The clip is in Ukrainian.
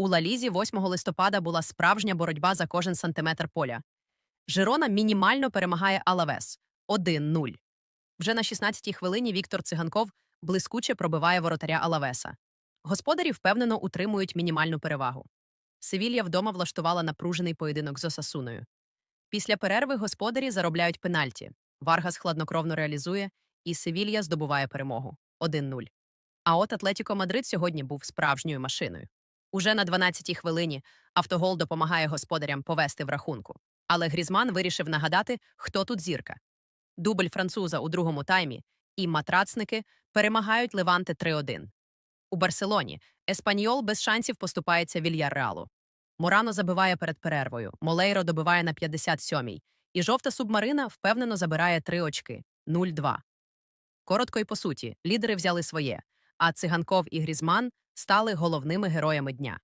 У Лалізі 8 листопада була справжня боротьба за кожен сантиметр поля. Жирона мінімально перемагає Алавес 1-0. Вже на 16-й хвилині Віктор Циганков блискуче пробиває воротаря Алавеса. Господарі впевнено утримують мінімальну перевагу. Севілья вдома влаштувала напружений поєдинок з Осасуною. Після перерви господарі заробляють пенальті. Варгас хладнокровно реалізує, і Севілья здобуває перемогу 1-0. А от Атлетіко Мадрид сьогодні був справжньою машиною. Уже на 12-й хвилині автогол допомагає господарям повести в рахунку. Але Грізман вирішив нагадати, хто тут зірка. Дубль француза у другому таймі і матрацники перемагають Леванте 3-1. У Барселоні Еспаньол без шансів поступається Вільярреалу. Морано забиває перед перервою, Молейро добиває на 57-й, і жовта субмарина впевнено забирає три очки 0-2. Коротко й по суті, лідери взяли своє, а Циганков і Грізман стали головними героями дня.